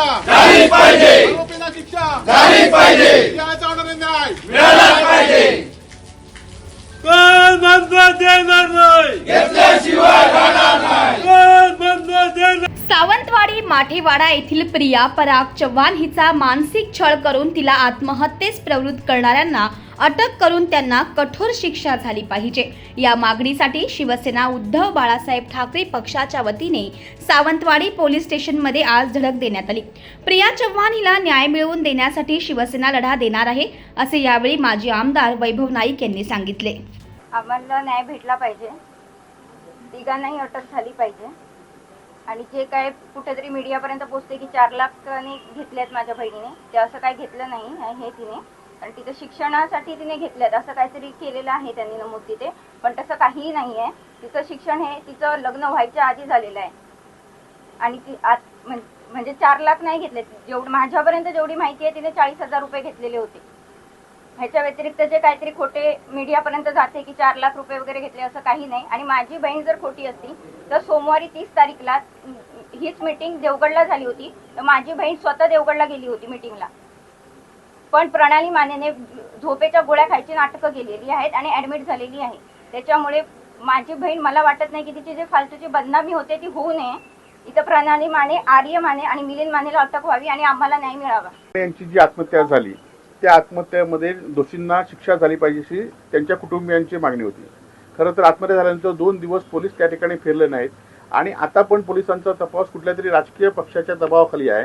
शिक्षा. झाली पाहिजे. आरोपींना शिक्षा. झाली पाहिजे. न्यायाचा होणारा न्याय. मिळाला पाहिजे. कोण बंधू देणार नाही? घेतल्याशिवाय राहणार नाही. कोण बंधू देणार सावंतवाडी माठेवाडा येथील प्रिया पराग चव्हाण हिचा मानसिक छळ करून तिला आत्महत्येस प्रवृत्त करणाऱ्यांना अटक करून त्यांना कठोर शिक्षा झाली पाहिजे. या मागणीसाठी शिवसेना उद्धव बाळासाहेब ठाकरे पक्षाच्या वतीने सावंतवाडी पोलीस स्टेशनमध्ये आज धडक देण्यात आली. प्रिया चव्हाण हिला न्याय मिळवून देण्यासाठी शिवसेना लढा देणार आहे असे यावेळी माजी आमदार वैभव नाईक यांनी सांगितले. आम्हाला न्याय भेटला पाहिजे. तिघांनाही अटक झाली पाहिजे. आणि जे काय कुठेतरी मीडियापर्यंत पोचते की चार लाखाने घेतलेत माझ्या बहिणीने ते असं काय घेतलं नाही हे तिने. आणि तिथं शिक्षणासाठी तिने घेतल्यात. असं काहीतरी केलेलं आहे त्यांनी नमूद तिथे. पण तसं काहीही नाही आहे तिचं शिक्षण हे तिचं लग्न व्हायच्या आधी झालेलं आहे. आणि ती आत म्हणजे चार लाख नाही घेतले. जेवढं माझ्यापर्यंत जेवढी माहिती आहे तिने चाळीस हजार रुपये घेतलेले होते. ह्याच्या व्यतिरिक्त जे काहीतरी खोटे मीडियापर्यंत जाते की चार लाख रुपये वगैरे घेतले असं काही नाही. आणि माझी बहीण जर खोटी असती तर सोमवारी तीस तारीखला हीच मीटिंग देवगडला झाली होती. तर माझी बहीण स्वतः देवगडला गेली होती मीटिंगला पण प्रणाली मानेने झोपेच्या गोळ्या खायची नाटकं केलेली आहेत आणि ऍडमिट झालेली आहे. त्याच्यामुळे माझी बहीण मला वाटत नाही की तिची जे फालतूची बदनामी होते ती होऊ नये. इथं प्रणाली माने आर्य माने आणि मिलिंद मानेला अटक व्हावी आणि आम्हाला न्याय मिळावा. यांची जी आत्महत्या झाली त्या आत्महत्यामध्ये दोषींना शिक्षा झाली पाहिजे अशी त्यांच्या कुटुंबियांची मागणी होती. खरं तर आत्महत्या झाल्यानंतर दोन दिवस पोलीस त्या ठिकाणी फिरले नाहीत. आणि आता पण पोलिसांचा तपास कुठल्या तरी राजकीय पक्षाच्या दबावाखाली आहे.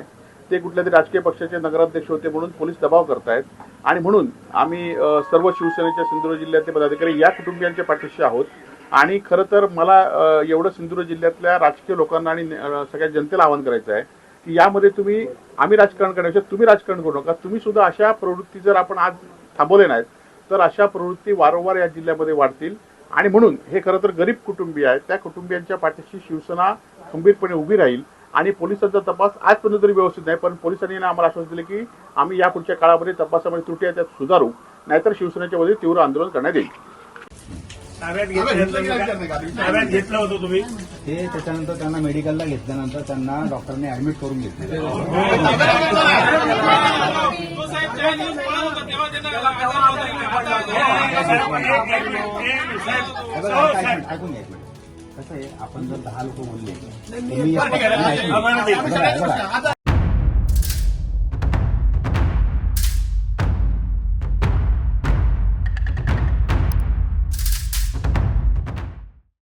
ते कुठल्या तरी राजकीय पक्षाचे नगराध्यक्ष होते म्हणून पोलीस दबाव करतायत. आणि म्हणून आम्ही सर्व शिवसेनेच्या सिंधुदुर्ग जिल्ह्यातले पदाधिकारी या कुटुंबियांच्या पाठीशी आहोत. आणि खरं तर मला एवढं सिंधुदुर्ग जिल्ह्यातल्या राजकीय लोकांना आणि सगळ्या जनतेला आवाहन करायचं आहे की यामध्ये तुम्ही आम्ही राजकारण करण्यापेक्षा तुम्ही राजकारण करू नका. तुम्ही सुद्धा अशा प्रवृत्ती जर आपण आज थांबवले नाहीत तर अशा प्रवृत्ती वारंवार या जिल्ह्यामध्ये वाढतील. आणि म्हणून हे खरं तर गरीब कुटुंबीय आहेत. त्या कुटुंबियांच्या पाठीशी शिवसेना खंबीरपणे उभी राहील. आणि पोलिसांचा तपास आजपर्यंत तरी व्यवस्थित नाही पण पोलिसांनी ना आम्हाला आश्वासन दिले की आम्ही या पुढच्या काळामध्ये तपासामध्ये त्रुटी आहे त्यात सुधारू नाहीतर शिवसेनेच्या वतीने तीव्र आंदोलन करण्यात येईल. ताब्यात घेतलं ताब्यात घेतलं होतं तुम्ही. ते त्याच्यानंतर त्यांना मेडिकलला घेतल्यानंतर त्यांना डॉक्टरने ऍडमिट करून घेतलं. हे ऐकून घ्या. कसं आहे आपण जर दहा लोक बोलले